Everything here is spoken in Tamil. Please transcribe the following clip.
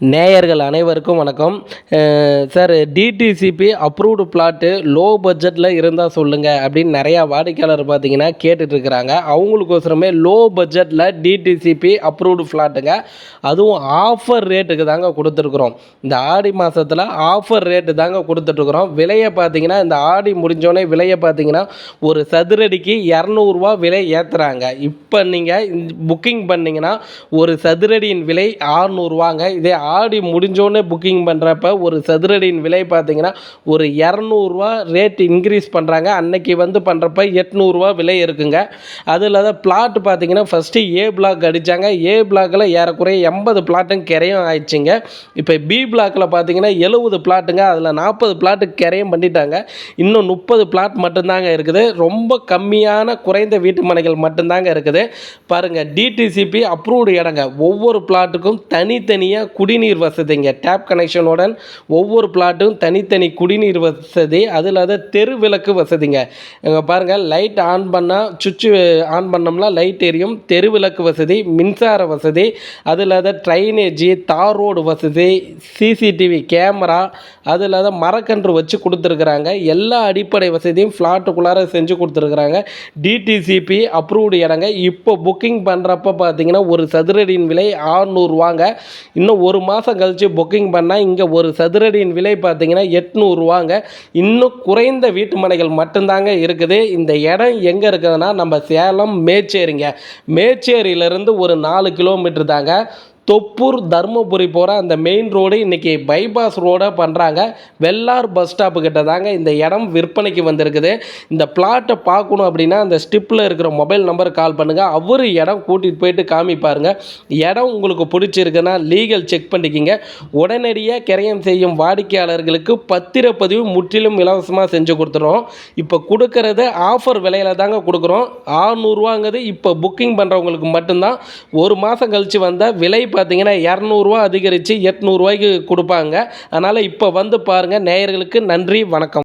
நேயர்கள் அனைவருக்கும் வணக்கம். Sir DTCP approved plot low பட்ஜெட்டில் இருந்தால் சொல்லுங்கள் அப்படின்னு நிறையா வாடிக்கையாளர் பார்த்தீங்கன்னா கேட்டுட்ருக்கிறாங்க அவங்களுக்கோசரமே லோ பட்ஜெட்டில் டிடிசிபி அப்ரூவ்டு ஃப்ளாட்டுங்க அதுவும் ஆஃபர் ரேட்டுக்கு தாங்க கொடுத்துருக்குறோம். இந்த ஆடி மாதத்தில் ஆஃபர் ரேட்டு தாங்க கொடுத்துட்ருக்குறோம் விலையை பார்த்தீங்கன்னா இந்த ஆடி முடிஞ்சோடனே விலையை பார்த்தீங்கன்னா ஒரு சதுரடிக்கு இரநூறுவா விலை ஏற்றுறாங்க இப்போ நீங்கள் புக்கிங் பண்ணிங்கன்னா ஒரு சதுரடியின் விலை ஆறுநூறுவாங்க இதே ஆடி முடிஞ்சோடனே புக்கிங் பண்ணுறப்ப ஒரு சதுரடியின் விலை பார்த்திங்கன்னா ஒரு இரநூறுவா ரேட் இன்க்ரீஸ் பண்ணுறாங்க அன்னைக்கு வந்து பண்ணுறப்ப எட்நூறுரூவா விலை இருக்குங்க. அது இல்லாத பிளாட் பார்த்தீங்கன்னா ஃபஸ்ட்டு ஏ பிளாக் அடித்தாங்க ஏ பிளாக்கில் ஏறக்குறைய எண்பது பிளாட்டும் கிரையும் ஆயிடுச்சுங்க. இப்போ பி பிளாக்கில் பார்த்தீங்கன்னா எழுபது பிளாட்டுங்க அதில் நாற்பது பிளாட்டு கிரையும் பண்ணிட்டாங்க. இன்னும் முப்பது பிளாட் மட்டும்தாங்க இருக்குது. ரொம்ப கம்மியான குறைந்த வீட்டு மனைகள் மட்டும்தாங்க இருக்குது. பாருங்கள் டிடிசிபி அப்ரூவ்டு இடங்க. ஒவ்வொரு பிளாட்டுக்கும் தனித்தனியாக குடி குடிநீர் வசதிங்க. டேப் கனெக்ஷனுடன் ஒவ்வொரு பிளாட்டும் தனித்தனி குடிநீர் வசதி அது இல்லாத தெரு விளக்கு வசதிங்க. இங்கே பாருங்கள் லைட் ஆன் பண்ணால் சுவிட்சு ஆன் பண்ணோம்னா லைட் எரியும். தெரு விளக்கு வசதி மின்சார வசதி அது இல்லாத ட்ரைனேஜி தார் ரோடு வசதி சிசிடிவி கேமரா அது இல்லாத மரக்கன்று வச்சு கொடுத்துருக்குறாங்க. எல்லா அடிப்படை வசதியும் ஃப்ளாட்டுக்குள்ளார செஞ்சு கொடுத்துருக்குறாங்க. டிடிசிபி அப்ரூவ்டு இடங்க. இப்போ புக்கிங் பண்ணுறப்ப பார்த்தீங்கன்னா ஒரு சதுரடியின் விலை ஆறுநூறுவாங்க இன்னும் ஒரு மாதம் கழித்து புக்கிங் பண்ணால் இங்கே ஒரு சதுரடியின் விலை பார்த்தீங்கன்னா எட்நூறுவாங்க. இன்னும் குறைந்த வீட்டு மனைகள் மட்டும்தாங்க இருக்குது. இந்த இடம் எங்கே இருக்குதுன்னா நம்ம சேலம் மேச்சேரிங்க. மேச்சேரியிலேருந்து ஒரு நாலு கிலோமீட்டர் தாங்க. தொப்பூர் தருமபுரி போகிற அந்த மெயின் ரோடு இன்றைக்கி பைபாஸ் ரோடாக பண்ணுறாங்க வெள்ளார் பஸ் ஸ்டாப்பு கிட்ட தாங்க இந்த இடம் விற்பனைக்கு வந்திருக்குது. இந்த பிளாட்டை பார்க்கணும் அப்படின்னா அந்த ஸ்டிப்பில் இருக்கிற மொபைல் நம்பருக்கு கால் பண்ணுங்கள் அவர் இடம் கூட்டிகிட்டு போயிட்டு காமிப்பாருங்க. இடம் உங்களுக்கு பிடிச்சிருக்குன்னா லீகல் செக் பண்ணிக்கிங்க. உடனடியாக கிரயம் செய்யும் வாடிக்கையாளர்களுக்கு பத்திரப்பதிவு முற்றிலும் இலவசமாக செஞ்சு கொடுத்துருவோம் இப்போ கொடுக்கறது ஆஃபர் விலையில தாங்க கொடுக்குறோம். ஆறுநூறுவாங்கிறது இப்போ புக்கிங் பண்ணுறவங்களுக்கு மட்டும்தான். ஒரு மாதம் கழித்து வந்தால் விலை பார்த்தீங்கன்னா இரநூறுவா அதிகரித்து எட்நூறுவாய்க்கு கொடுப்பாங்க. அதனால் இப்போ வந்து பாருங்கள் நேயர்களுக்கு நன்றி வணக்கம்.